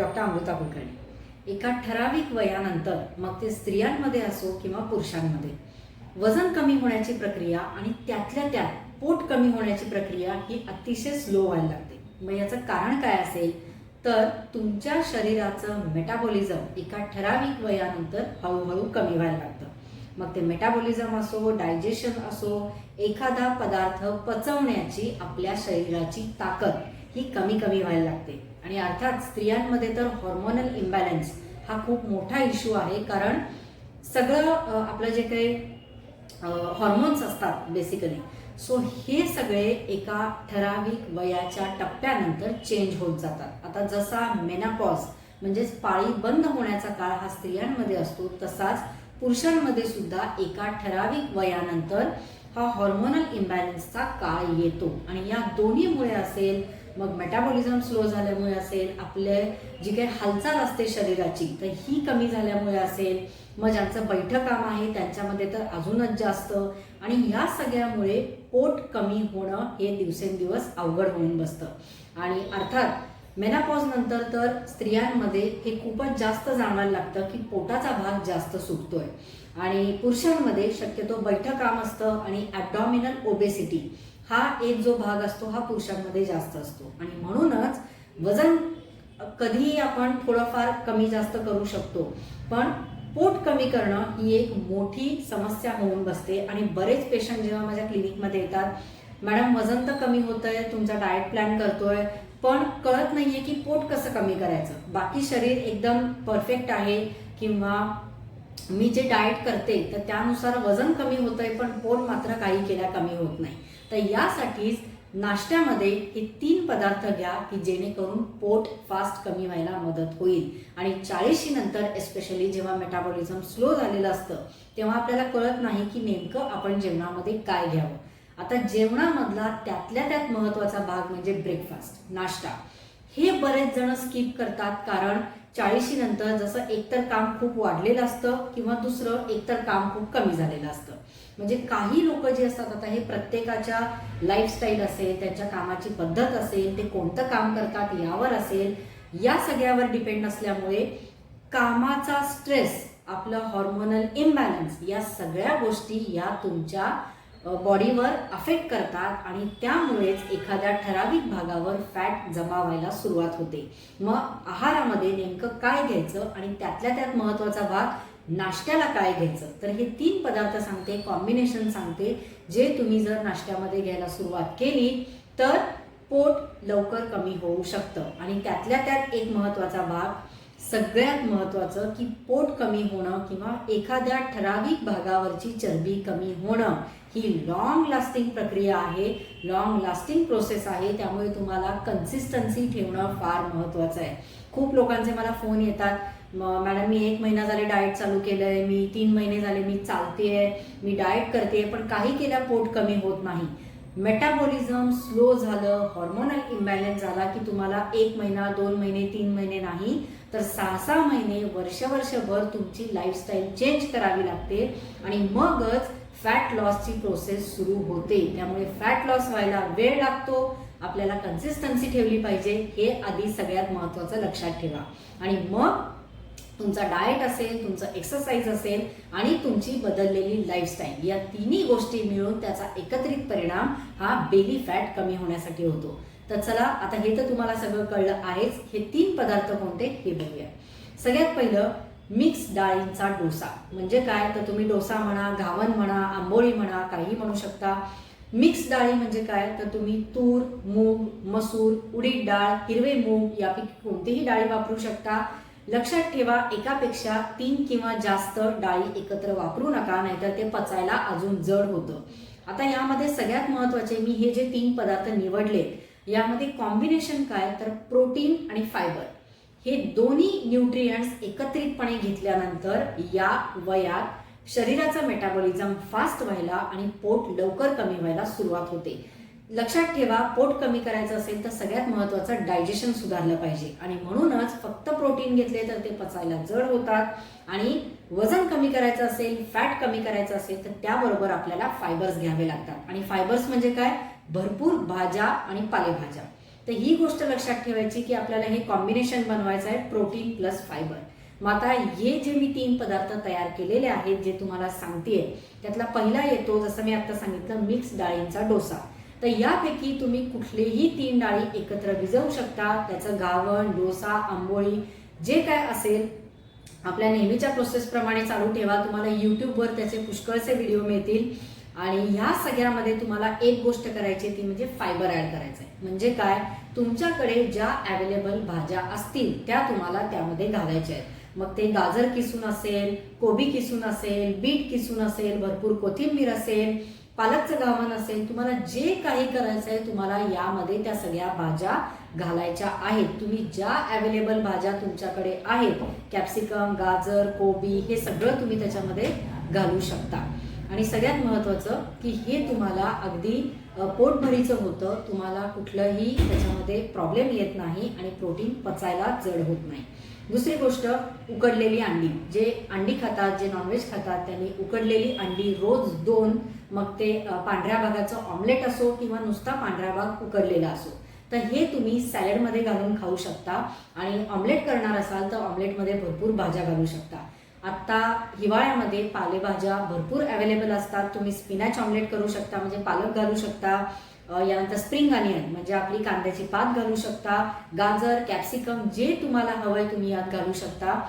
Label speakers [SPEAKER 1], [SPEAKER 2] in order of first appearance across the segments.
[SPEAKER 1] Doctor Amruta Kulkarni. एका ठराविक वयानंतर मग ते स्त्रियांमध्ये असो किंवा पुरुषांमध्ये. वजन कमी होण्याची प्रक्रिया आणि त्यातल्या त्यात पोट कमी होण्याची प्रक्रिया ही अतिशय स्लो व्हायला लागते. मग याचं कारण काय असेल? तर तुमच्या शरीराचं मेटाबॉलिझम एका ठराविक वयानंतर हळूहळू कमी व्हायला लागतं. मग ते मेटाबॉलिझम असो डायजेशन असो एखादा पदार्थ पचवण्याची आपल्या शरीराची ताकद ही कमी कमी व्हायला लागते. आणि अर्थात स्त्रियांमध्ये तर हॉर्मोनल इम्बॅलन्स हा खूप मोठा इश्यू आहे. कारण सगळं आपलं जे काही हॉर्मोन्स असतात बेसिकली सो हे सगळे एका ठराविक वयाच्या टप्प्यानंतर चेंज होत जातात. आता जसा मेनापॉज म्हणजेच पाळी बंद होण्याचा काळ हा स्त्रियांमध्ये असतो तसाच पुरुषांमध्ये सुद्धा एका ठराविक वयानंतर हा हॉर्मोनल इम्बॅलन्सचा काळ येतो. आणि या दोन्हीमुळे असेल मग मेटाबॉलिझम स्लो झाल्यामुळे असेल आपले जी काही हालचाल असते शरीराची तर ही कमी झाल्यामुळे असेल मग ज्यांचं बैठं काम आहे त्यांच्यामध्ये तर अजूनच जास्त. आणि या सगळ्यामुळे पोट कमी होणं हे दिवसेंदिवस अवघड होऊन बसतं. आणि अर्थात मेनापॉज नंतर तर स्त्रियांमध्ये हे खूपच जास्त जाणवायला लागतं की पोटाचा भाग जास्त सुटतोय. आणि पुरुषांमध्ये शक्यतो बैठं काम असतं आणि ॲबडॉमिनल ओबेसिटी हा एक जो भाग असतो हा पुरुषांमध्ये जास्त असतो. आणि म्हणूनच वजन कधीही आपण थोडंफार कमी जास्त करू शकतो. पण पोट कमी करणं ही एक मोठी समस्या होऊन बसते. आणि बरेच पेशंट जेव्हा माझ्या क्लिनिकमध्ये येतात मॅडम वजन तर कमी होत आहे तुमचा डाएट प्लॅन करतोय पण कळत नाहीये की पोट कसं कमी करायचं. बाकी शरीर एकदम परफेक्ट आहे किंवा मी जे डाएट करते तर त्यानुसार वजन कमी होतंय पण पोट मात्र काही केल्या कमी होत नाही. तर यासाठीच नाश्त्यामध्ये हे तीन पदार्थ घ्या की जेणेकरून पोट फास्ट कमी व्हायला मदत होईल. आणि चाळीशी नंतर एस्पेशली जेव्हा मेटाबॉलिझम स्लो झालेलं असतं तेव्हा आपल्याला कळत नाही की नेमकं आपण जेवणामध्ये काय घ्यावं. आता जेवणामधला त्यातल्या त्यात महत्त्वाचा भाग म्हणजे ब्रेकफास्ट नाश्ता. हे बरेच जण स्किप करतात कारण चाळीशी नंतर जसं एकतर काम खूप वाढलेलं असतं किंवा दुसरं एकतर काम खूप कमी झालेलं असतं. म्हणजे काही लोक जे असतात आता हे प्रत्येकाच्या लाईफस्टाईल असेल त्यांच्या कामाची पद्धत असेल ते कोणतं काम करतात यावर असेल या सगळ्यावर डिपेंड असल्यामुळे कामाचा स्ट्रेस आपलं हॉर्मोनल इम्बॅलन्स या सगळ्या गोष्टी या तुमच्या बॉडीवर अफेक्ट करतात आणि त्यामुळेच एखाद्या ठराविक भागावर फॅट जमा व्हायला सुरुवात होते. मग आहारामध्ये नेमकं काय घ्यायचं आणि त्यातल्या त्यात महत्त्वाचा भाग नाश्त्याला काय घ्यायचं? तर हे तीन पदार्थ सांगते कॉम्बिनेशन सांगते. जे तुम्ही जर नाश्त्यामध्ये घ्यायला सुरुवात केली तर पोट लवकर कमी होऊ शकतं. आणि त्यातल्या त्यात एक महत्त्वाचा भाग सगळ्यात महत्त्वाचं की पोट कमी होणं किंवा एखाद्या ठराविक भागावरची चरबी कमी होणं. ही लॉंग लास्टिंग प्रक्रिया आहे. लॉंग लास्टिंग प्रोसेस आहे. त्यामुळे तुम्हाला कन्सिस्टन्सी ठेवणं फार महत्त्वाचं आहे. खूप लोकांचे मला फोन येतात मॅडम मी एक महिना झाले डाएट चालू केलंय मी तीन महिने झाले मी चालतेय मी डाएट करते पण काही केल्या पोट कमी होत नाही. मेटाबॉलिझम स्लो झालं हॉर्मोनल इम्बॅलन्स झाला की तुम्हाला एक महिना दोन महिने तीन महिने नाही तर सहा सहा महिने वर्ष वर्षभर तुमची लाईफस्टाईल चेंज करावी लागते आणि मगच फॅट लॉसची प्रोसेस सुरू होते. त्यामुळे फॅट लॉस व्हायला वेळ लागतो. आपल्याला कन्सिस्टन्सी ठेवली पाहिजे. हे आधी सगळ्यात महत्वाचं लक्षात ठेवा. आणि मग तुमचा डाएट असेल तुमचं एक्सरसाइज असेल आणि तुमची बदललेली लाईफस्टाईल या तिन्ही गोष्टी मिळून त्याचा एकत्रित परिणाम हा बेली फॅट कमी होण्यासाठी होतो. तर चला आता हे तर तुम्हाला सगळं कळलं आहेच. हे तीन पदार्थ कोणते हे बघूया. सगळ्यात पहिलं मिक्स डाळींचा डोसा. म्हणजे काय? तर तुम्ही डोसा म्हणा घावन म्हणा आंबोळी म्हणा काही म्हणू शकता. मिक्स डाळी म्हणजे काय? तर तुम्ही तूर मूग मसूर उडीद डाळ हिरवे मूग यापैकी कोणतीही डाळी वापरू शकता. लक्षात ठेवा एकापेक्षा तीन किंवा जास्त डाळी एकत्र वापरू नका नाहीतर ते पचायला अजून जड होतं. आता यामध्ये सगळ्यात महत्त्वाचे मी हे जे तीन पदार्थ निवडले यामध्ये कॉम्बिनेशन काय? तर प्रोटीन आणि फायबर हे दोन्ही न्यूट्रियंट्स एकत्रितपणे घेतल्यानंतर या वयात शरीराचा मेटाबॉलिझम फास्ट व्हायला आणि पोट लवकर कमी व्हायला सुरुवात होते. लक्षात ठेवा पोट कमी करायचं असेल तर सगळ्यात महत्वाचं डायजेशन सुधारलं पाहिजे. आणि म्हणूनच फक्त प्रोटीन घेतले तर ते पचायला जड होतात. आणि वजन कमी करायचं असेल फॅट कमी करायचं असेल तर त्याबरोबर आपल्याला फायबर्स घ्यावे लागतात. आणि फायबर्स म्हणजे काय? भरपूर भाज्या आणि पालेभाज्या. तर ही गोष्ट लक्षात ठेवायची की आपल्याला हे कॉम्बिनेशन बनवायचं आहे प्रोटीन प्लस फायबर मग आता हे जे मी तीन पदार्थ तयार केलेले आहेत जे तुम्हाला सांगतेय त्यातला पहिला येतो जसं मी आता सांगितलं मिक्स डाळींचा डोसा. तर यापैकी तुम्ही कुठलेही तीन डाळी एकत्र भिजवू शकता. त्याचं गावण डोसा आंबोळी जे काय असेल आपल्या नेहमीच्या प्रोसेसप्रमाणे चालू ठेवा. तुम्हाला यूट्यूबवर त्याचे पुष्कळचे व्हिडिओ मिळतील. आणि ह्या सगळ्यामध्ये तुम्हाला एक गोष्ट करायची ती म्हणजे फायबर ॲड करायचं आहे म्हणजे काय? तुमच्याकडे ज्या अवेलेबल भाज्या असतील त्या तुम्हाला त्यामध्ये घालायच्या आहेत. मग ते गाजर किसून असेल कोबी किसून असेल बीट किसून असेल भरपूर कोथिंबीर असेल पालकचं गावन असेल तुम्हाला जे काही करायचं आहे तुम्हाला यामध्ये त्या सगळ्या भाज्या घालायच्या आहेत. तुम्ही ज्या अवेलेबल भाज्या तुमच्याकडे आहेत कॅप्सिकम गाजर कोबी हे सगळं तुम्ही त्याच्यामध्ये घालू शकता. आणि सगळ्यात महत्त्वाचं की हे तुम्हाला अगदी पोटभरीचं होतं. तुम्हाला कुठलंही त्याच्यामध्ये प्रॉब्लेम येत नाही आणि प्रोटीन पचायला जड होत नाही. दुसरी गोष्ट उकडलेली अंडी. जे अंडी खातात जे नॉनव्हेज खातात त्यांनी उकडलेली अंडी रोज दोन मग ते पांढऱ्या भागाचं ऑमलेट असो किंवा नुसता पांढरा भाग उकडलेला असो. तर हे तुम्ही सॅलडमध्ये घालून खाऊ शकता आणि ऑमलेट करणार असाल तर ऑमलेटमध्ये भरपूर भाज्या घालू शकता. आत्ता हिवाळ्यामध्ये पालेभाज्या भरपूर अवेलेबल असतात. तुम्ही स्पिनॅच ऑमलेट करू शकता म्हणजे पालक घालू शकता. यानंतर स्प्रिंग अनियन म्हणजे आपली कांद्याची पात घालू शकता. गाजर कॅप्सिकम जे तुम्हाला हवंय तुम्ही यात घालू शकता.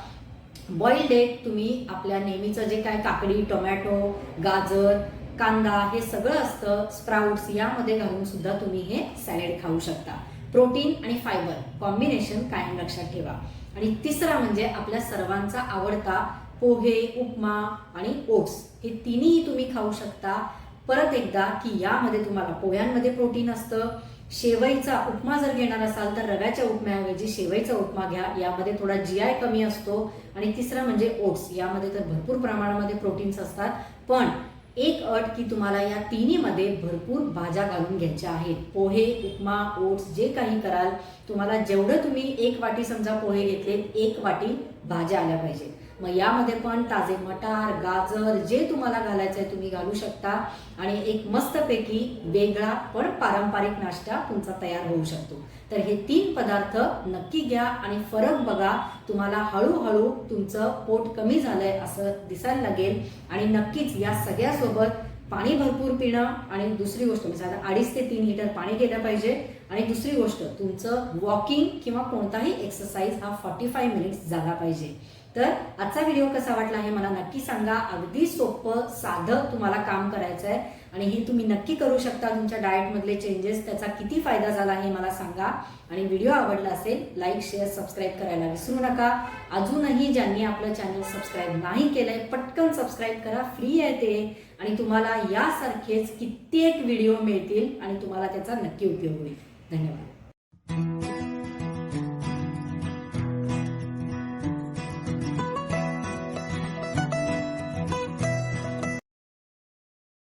[SPEAKER 1] बॉइल्ड एग तुम्ही आपल्या नेहमीचं जे काय काकडी टोमॅटो गाजर कांदा हे सगळं असतं. स्प्राउट्स यामध्ये घालून सुद्धा तुम्ही हे सॅलेड खाऊ शकता. प्रोटीन आणि फायबर कॉम्बिनेशन कायम लक्षात ठेवा. आणि तिसरा म्हणजे आपल्या सर्वांचा आवडता पोहे उपमा आणि ओट्स. हे तिन्ही तुम्ही खाऊ शकता. परत एकदा की यामध्ये तुम्हाला पोह्यांमध्ये प्रोटीन असतं. शेवईचा उपमा जर घेणार असाल तर रव्याच्या उपम्याऐवजी शेवईचा उपमा घ्या. यामध्ये थोडा जी आय कमी असतो. आणि तिसरा म्हणजे ओट्स. यामध्ये तर भरपूर प्रमाणामध्ये प्रोटीन्स असतात. पण एक अट की तुम्हाला या तिन्हीमध्ये भरपूर भाज्या घालून घ्यायच्या आहेत. पोहे उपमा ओट्स जे काही कराल तुम्हाला जेवढं तुम्ही एक वाटी समजा पोहे घेतले एक वाटी भाज्या आल्या पाहिजेत. मग यामध्ये पण ताजे मटार गाजर जे तुम्हाला घालायचं आहे तुम्ही घालू शकता. आणि एक मस्तपैकी वेगळा पण पारंपरिक नाश्ता तुमचा तयार होऊ शकतो. तर हे तीन पदार्थ नक्की घ्या आणि फरक बघा. तुम्हाला हळूहळू तुमचं पोट कमी झालंय असं दिसायला लागेल. आणि नक्कीच या सगळ्यासोबत पाणी भरपूर पिणं आणि दुसरी गोष्ट म्हणजे साधारण अडीच ते तीन लिटर पाणी गेलं पाहिजे. आणि दुसरी गोष्ट तुमचं वॉकिंग किंवा कोणताही एक्सरसाइज हा फॉर्टी फाय मिनिट्स झाला पाहिजे. तर आजचा व्हिडिओ कसा वाटला हे मला नक्की सांगा. अगदी सोपं साधं तुम्हाला काम करायचं आहे आणि हे तुम्ही नक्की करू शकता. तुमच्या डाएटमधले चेंजेस त्याचा किती फायदा झाला हे मला सांगा. आणि व्हिडिओ आवडला असेल लाईक शेअर सबस्क्राईब करायला विसरू नका. अजूनही ज्यांनी आपलं चॅनल सबस्क्राईब नाही केलंय पटकन सबस्क्राईब करा. फ्री आहे ते. आणि तुम्हाला यासारखेच कित्येक व्हिडिओ मिळतील आणि तुम्हाला त्याचा नक्की उपयोग होईल. धन्यवाद.